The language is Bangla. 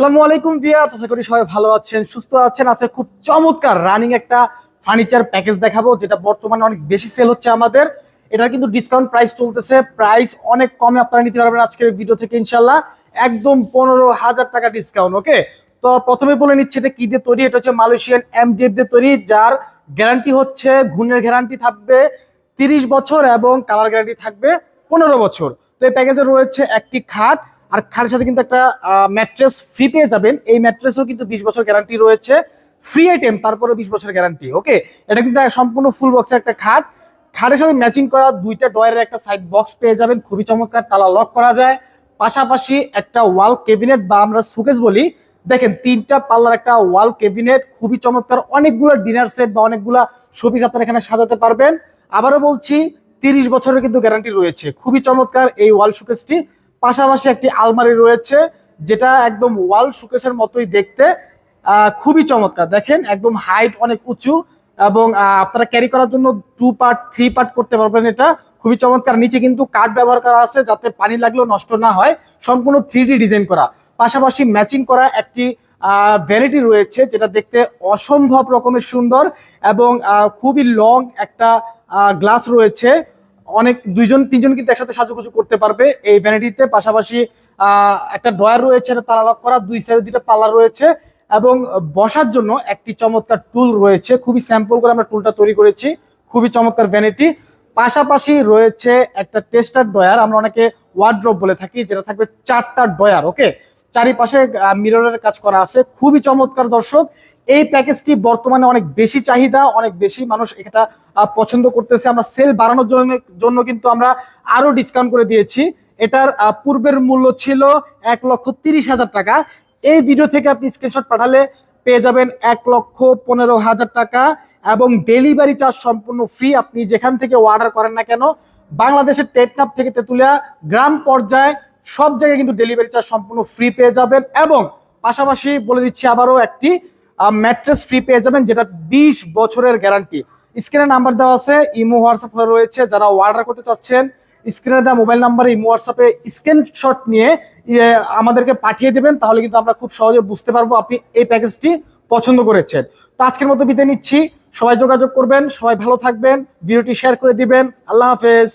সালামু আলাইকুম ভিয়ার্স আশা করি সবাই ভালো আছেন, সুস্থ আছেন। আছে খুব চমৎকার রানিং একটা ফার্নিচার প্যাকেজ দেখাবো, যেটা বর্তমানে অনেক বেশি সেল হচ্ছে আমাদের। এটা কিন্তু ডিসকাউন্ট প্রাইস চলতেছে। প্রাইস অনেক কমে আপনারা নিতে পারবেন আজকের ভিডিও থেকে ইনশাল্লাহ একদম পনেরো হাজার টাকা ডিসকাউন্ট ওকে তো প্রথমে বলে নিচ্ছে এটা কি দিয়ে তৈরি? এটা হচ্ছে মালয়েশিয়ান এমডিএফ দিয়ে তৈরি, যার গ্যারান্টি হচ্ছে ঘুণের গ্যারান্টি থাকবে তিরিশ বছর এবং কালার গ্যারান্টি থাকবে পনেরো বছর। তো এই প্যাকেজে রয়েছে একটি খাট আর খাটের সাথে কিন্তু একটা ম্যাট্রেস ফ্রি পেয়ে যাবেন। এই ম্যাট্রেসও কিন্তু বিশ বছর গ্যারান্টি রয়েছে। ফ্রি আইটেম তারপরে বিশ বছর গ্যারান্টি ওকে এটা কিন্তু সম্পূর্ণ ফুল বক্সের একটা খাট। খাটের সাথে ম্যাচিং করা দুইটা ডয়ের একটা সাইড বক্স পেয়ে যাবেন। খুবই চমৎকার, তালা লক করা যায়। পাশাপাশি একটা ওয়াল কেবিনেট বা আমরা সুকেস বলি। দেখেন, তিনটা পাল্লার একটা ওয়াল কেবিনেট খুবই চমৎকার। অনেকগুলো ডিনার সেট বা অনেকগুলা শোপিস আপনারা এখানে সাজাতে পারবেন। আবারও বলছি, তিরিশ বছরের কিন্তু গ্যারান্টি রয়েছে। খুবই চমৎকার এই ওয়াল শোকেসটি পাশাপাশি একটি আলমারি রয়েছে, যেটা একদম ওয়াল শোকেসের মতোই দেখতে খুবই চমৎকার। দেখেন, একদম হাইট অনেক উঁচু এবং আপনারা ক্যারি করার জন্য টু পার্ট থ্রি পার্ট করতে পারবেন এটা। খুবই চমৎকার। নিচে কিন্তু কাঠ ব্যবহার করা আছে যাতে পানি লাগলেও নষ্ট না হয়। সম্পূর্ণ থ্রি ডিজাইন করা। পাশাপাশি ম্যাচিং করা একটি ভ্যারাইটি রয়েছে, যেটা দেখতে অসম্ভব রকমের সুন্দর এবং খুবই লং একটা গ্লাস রয়েছে। অনেক দুইজন, তিনজন কিন্তু একসাথে সাজুগুজু করতে পারবে। এই ভ্যানিটিতে পাশাপাশি একটা ড্রয়ার রয়েছে তালা লক করা, দুই সাইডে দুইটা পাল্লা রয়েছে এবং বসার জন্য একটি চমৎকার টুল রয়েছে। খুবই স্যাম্পল করে আমরা টুলটা তৈরি করেছি। খুবই চমৎকার ভ্যানিটি পাশাপাশি রয়েছে একটা টেস্টার ডয়ার আমরা অনেকে ওয়ার্ড্রপ বলে থাকি, যেটা থাকবে চারটা ডয়ার ওকে চারিপাশে মিররের কাজ করা আছে। খুবই চমৎকার দর্শক। এই প্যাকেজটি বর্তমানে অনেক বেশি চাহিদা, অনেক বেশি মানুষ এটা পছন্দ করতেছে। আমরা সেল বাড়ানোর জন্য জন্য কিন্তু আমরা আরও ডিসকাউন্ট করে দিয়েছি। এটার পূর্বের মূল্য ছিল এক লক্ষ তিরিশ হাজার টাকা। এই ভিডিও থেকে আপনি স্ক্রিনশট পাঠালে পেয়ে যাবেন এক লক্ষ পনেরো হাজার টাকা এবং ডেলিভারি চার্জ সম্পূর্ণ ফ্রি আপনি যেখান থেকে অর্ডার করেন না কেন, বাংলাদেশের টেটনাপ থেকে তেতুলিয়া গ্রাম পর্যায়ে সব জায়গায় কিন্তু ডেলিভারি চার্জ সম্পূর্ণ ফ্রি পেয়ে যাবেন। এবং পাশাপাশি বলে দিচ্ছি আবারও একটি ম্যাট্রেস ফ্রি পেয়ে যাবেন, যেটা বিশ বছরের গ্যারান্টি স্ক্রিনে নাম্বার দেওয়া আছে, ইমো হোয়াটসঅ্যাপ রয়েছে, যারা অর্ডার করতে চাচ্ছেন স্ক্রিনে দেওয়া মোবাইল নাম্বারে ইমো হোয়াটসঅ্যাপে স্ক্রিনশট নিয়ে আমাদেরকে পাঠিয়ে দেবেন, তাহলে কিন্তু আমরা খুব সহজে বুঝতে পারব আপনি এই প্যাকেজটি পছন্দ করেছেন। তো আজকের মতো বিদায় নিচ্ছি, সবাই যোগাযোগ করবেন, সবাই ভালো থাকবেন, ভিডিওটি শেয়ার করে দিবেন, আল্লাহ হাফেজ।